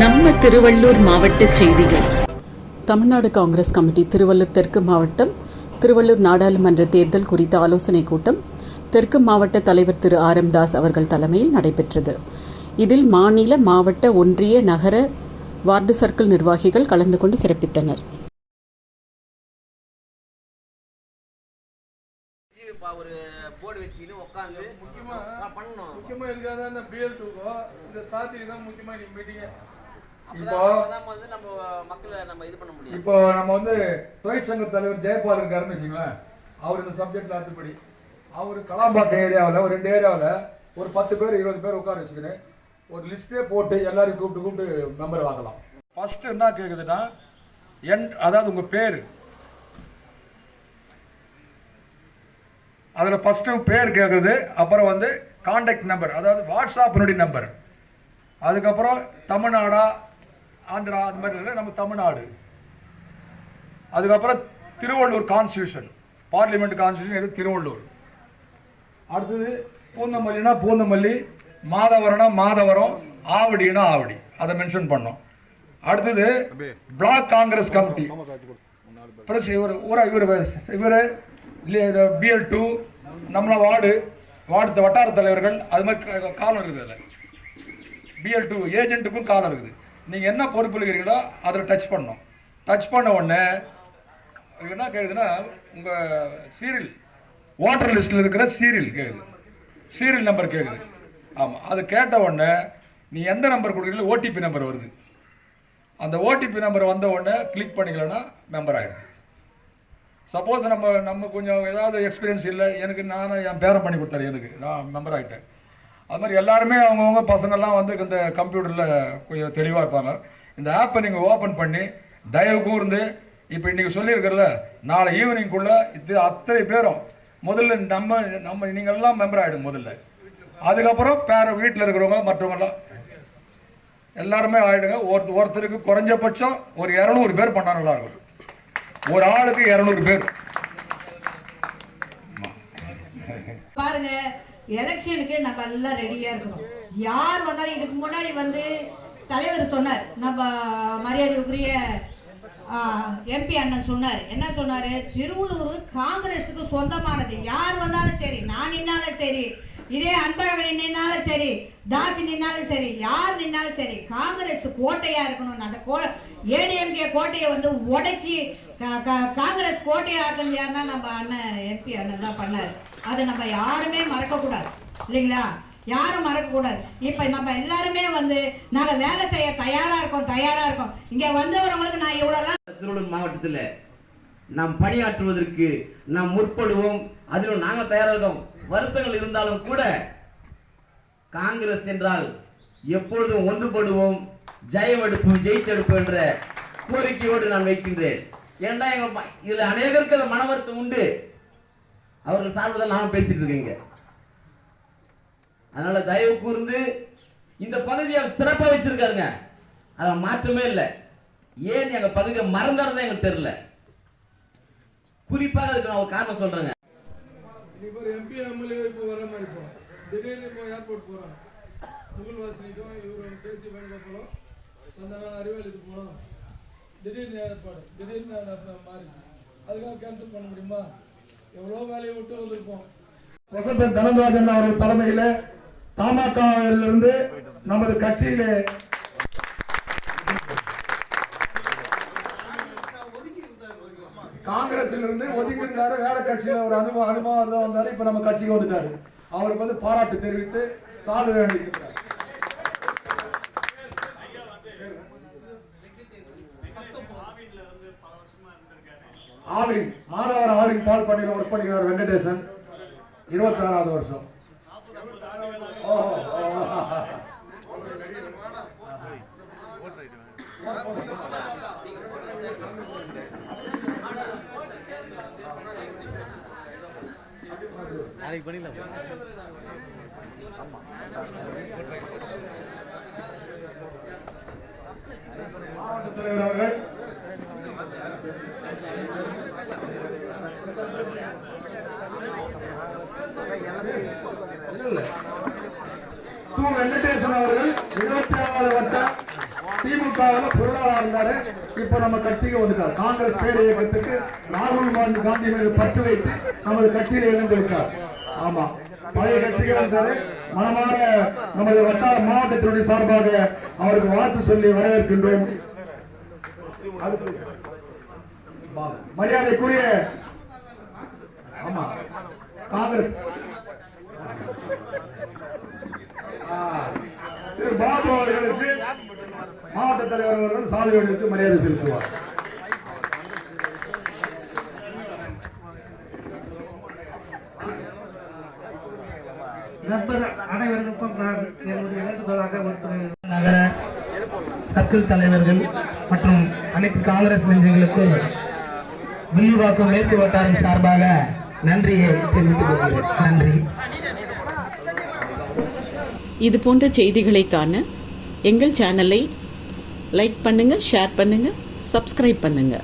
நம்ம திருவள்ளூர் மாவட்ட செய்திகள். தமிழ்நாடு காங்கிரஸ் கமிட்டி திருவள்ளூர் தெற்கு மாவட்டம் திருவள்ளூர் நாடாளுமன்ற தேர்தல் குறித்த ஆலோசனைக் கூட்டம் தெற்கு மாவட்ட தலைவர் திரு ஆர் எம் தாஸ் அவர்கள் தலைமையில் நடைபெற்றது. இதில் மாநில மாவட்ட ஒன்றிய நகர வார்டு சர்க்கிள் நிர்வாகிகள் கலந்து கொண்டு சிறப்பித்தனர். ஒரு போர்டு வச்சுக்கிட்டு உட்காந்து பண்ணணும். முக்கியமா இருக்காத இந்த பிஎல் டூக்கோ இந்த சாத்திரி தான் முக்கியமா நீ மீட்டிங்க இப்போ வந்து நம்ம மக்களை நம்ம இது பண்ண முடியும் இப்போ நம்ம வந்து தொழிற்சங்க தலைவர் ஜெயபால் இருக்காருன்னு வச்சுங்களேன் அவர் இந்த சப்ஜெக்ட்ல அடுத்தபடி அவர் கலாம்பாக்கம் ஏரியாவில் ஒரு ரெண்டு ஏரியாவில் ஒரு பத்து பேர் இருபது பேர் உட்கார வச்சுக்கிறேன் ஒரு லிஸ்ட்டே போட்டு எல்லாரையும் கூப்பிட்டு கூப்பிட்டு மெம்பர் வாங்கலாம் ஃபர்ஸ்ட் என்ன கேட்குதுன்னா என் அதாவது உங்க பேர். அதில் ஃபஸ்ட்டு பேர் கேட்குறது அப்புறம் வந்து காண்டாக்ட் நம்பர் அதாவது வாட்ஸ்அப்பினுடைய நம்பர் அதுக்கப்புறம் தமிழ்நாடா ஆந்திரா அது மாதிரி இல்லை நம்ம தமிழ்நாடு. அதுக்கப்புறம் திருவள்ளூர் கான்ஸ்டியூஷன் பார்லிமெண்ட் கான்ஸ்டியூஷன் எது? திருவள்ளூர். அடுத்தது பூந்தமல்லினா பூந்தமல்லி மாதவரம்னா மாதவரம் ஆவடினா ஆவடி. அதை மென்ஷன் பண்ணோம். அடுத்தது பிளாக் காங்கிரஸ் கமிட்டி ப்ளஸ் இவர் ஊரா இவர் இவர் பிஎல் டூ நம்மள வார்டு வார்டு வட்டார தலைவர்கள் அது மாதிரி காலம் இருக்குது அதில். பிஎல் டூ ஏஜென்ட்டுக்கும் காலம் இருக்குது. நீங்கள் என்ன பொறுப்பு இருக்கிறீங்களோ அதில் டச் பண்ணணும். டச் பண்ண உடனே என்ன கேட்குதுன்னா உங்கள் சீரியல் ஓட்டர் லிஸ்ட்டில் இருக்கிற சீரியல் கேட்குது சீரியல் நம்பர் கேட்குது ஆமாம் அது கேட்ட உடனே நீ எந்த நம்பர் கொடுக்குறீங்களோ ஓடிபி நம்பர் வருது. அந்த ஓடிபி நம்பர் வந்த உடனே கிளிக் பண்ணிக்கலன்னா மெம்பர் ஆகிடும் சப்போஸ் நம்ம நம்ம கொஞ்சம் ஏதாவது எக்ஸ்பீரியன்ஸ் இல்லை எனக்கு நானும் என் பேரம் பண்ணி கொடுத்தாரு எனக்கு. நான் மெம்பர் ஆகிட்டேன் அது மாதிரி எல்லாருமே அவங்கவுங்க பசங்கள்லாம் வந்து இந்த கம்ப்யூட்டரில் கொஞ்சம் தெளிவாக இருப்பாங்க. இந்த ஆப்பை நீங்கள் ஓப்பன் பண்ணி தயவு கூர்ந்து இப்போ இன்றைக்கி சொல்லியிருக்கிறல நாளை ஈவினிங்குள்ளே இது அத்தனை பேரும் முதல்ல நம்ம நம்ம நீங்கள்லாம் மெம்பர் ஆகிடும் முதல்ல. அதுக்கப்புறம் பேர வீட்டில் இருக்கிறவங்க மற்றவங்கெல்லாம் எல்லாருமே ஆகிடுங்க ஒருத்தர் ஒருத்தருக்கு குறைஞ்சபட்சம் ஒரு இரநூறு பேர் பண்ணா நல்லா இருக்கும். ஒரு ஆளுக்கு இரநூறு பேர். பாருங்க எலெக்ஷனுக்கு நம்ம எல்லாம் ரெடியா இருக்கணும். யார் வந்தாலும் இதுக்கு முன்னாடி வந்து தலைவர் சொன்னார். நம்ம மரியாதைக்குரிய எம்பி அண்ணன் சொன்னார். என்ன சொன்னாரு? திருவள்ளூர் காங்கிரஸுக்கு சொந்தமானது. யார் வந்தாலும் சரி நான் நின்னாலும் சரி இதே அன்பழகன் நின்னாலும் சரி தாசி நின்னாலும் சரி யார் நின்னாலும் சரி காங்கிரஸ் கோட்டையா இருக்கணும் அந்த கோ ஏடிஎம்கே கோட்டையை வந்து உடைச்சி காங்கிரஸ் கோட்டையை ஆக்கணும் யாருன்னா நம்ம அண்ணன் எம்பி அண்ணன் தான் பண்ணார். அதை நம்ம யாருமே மறக்கக்கூடாது. இல்லைங்களா? யாரும் மறக்கக்கூடாது. இப்போ நம்ம எல்லாருமே வந்து நாங்கள் வேலை செய்ய தயாராக இருக்கோம் தயாராக இருக்கோம். இங்கே வந்தவரவங்களுக்கு நான் இவ்வளோலாம் திருவள்ளூர் மாவட்டத்தில் நாம் பணியாற்றுவதற்கு நாம் முற்படுவோம். அதிலும் நாங்கள் தயாராக இருக்கோம். வருத்தங்கள் இருந்தாலும் கூட காங்கிரஸ் என்றால் எப்பொழுதும் ஒன்றுபடுவோம் ஜெயமெடுப்போம் ஜெயித்தெடுப்போம் என்ற கோரிக்கையோடு நான் வைக்கின்றேன். ஏண்டா எங்க இதுல அநேகருக்கு அந்த மன வருத்தம் உண்டு. அவர்கள் சார்புதான் நாம பேசிட்டு இருக்கீங்க. அதனால தயவு கூர்ந்து இந்த பகுதியை சிறப்பாக வச்சிருக்காருங்க. அத மாற்றமே இல்லை. ஏன் எங்க பகுதியை மறந்தாருன்னு எங்களுக்கு தெரியல. குறிப்பாக அதுக்கு நான் ஒரு காரணம் சொல்றேங்க. இன்னைக்கு ஒரு எம்பி எம்எல்ஏ இப்போ வர மாதிரி இப்போ திடீர்னு இப்போ ஏர்போர்ட் போகிறாங்க முகுல் வாசனிக்கும் இவர் பேசி வேணுகப்பலும் அந்த நாள் அறிவாளிக்கு போகிறோம் திடீர்னு ஏற்பாடு திடீர்னு அது மாறிச்சு. அதுக்காக கேன்சல் பண்ண முடியுமா? எவ்வளோ வேலையை விட்டு வந்திருப்போம். வசந்த தனராஜன் அவர்கள் தலைமையில் தமாகவிலிருந்து நமது கட்சியிலே காங்கிரஸ்ல இருந்து ஒதுங்கி இருந்தாரு வேற கட்சியில ஒரு அனுபவம் அனுபவம் தான் வந்தாரு இப்ப நம்ம கட்சிக்கு வந்துட்டாரு. அவருக்கு வந்து பாராட்டு தெரிவித்து சால்வை அளிக்கிறார் ஆவின் மாதவர ஆவின் பால் பண்ணையில் ஒர்க் பண்ணிக்கிறார் வெங்கடேசன். இருபத்தி ஆறாவது வருஷம் ஓ நாளைக்கு பண்ணிடலாம். வெங்கடேசன் அவர்கள் இருபத்தி ஆறாவது திமுகவில் பொருளாளர் இருந்தாரு இப்ப நம்ம கட்சிக்கு வந்துட்டார் காங்கிரஸ் பேர் இயக்கத்துக்கு ராகுல் காந்தி காந்தி மீது பற்று வைத்து நமது கட்சியில இணைந்திருக்கார் ஆமா. பழைய கட்சிகள் வந்தாரு மனமாற நமது வட்டார மாவட்டத்தினுடைய சார்பாக அவருக்கு வாழ்த்து சொல்லி வரவேற்கின்றோம். மரியாதைக்குரிய ஆமா காங்கிரஸ். திரு பாபு அவர்களுக்கு மாவட்ட தலைவர் அவர்கள் சாலையோடு மரியாதை செலுத்துவார். நண்பர் அனைவருக்கும் நான் என்னுடைய வேண்டுகோளாக ஒரு நகர சர்க்கிள் தலைவர்கள் மற்றும் அனைத்து காங்கிரஸ் நெஞ்சங்களுக்கு வில்லிவாக்கம் மேற்கு வட்டாரம் சார்பாக நன்றியை தெரிவித்துக் கொள்கிறேன். நன்றி. இது போன்ற செய்திகளை காண எங்கள் சேனலை லைக் பண்ணுங்க ஷேர் பண்ணுங்க சப்ஸ்கிரைப் பண்ணுங்க.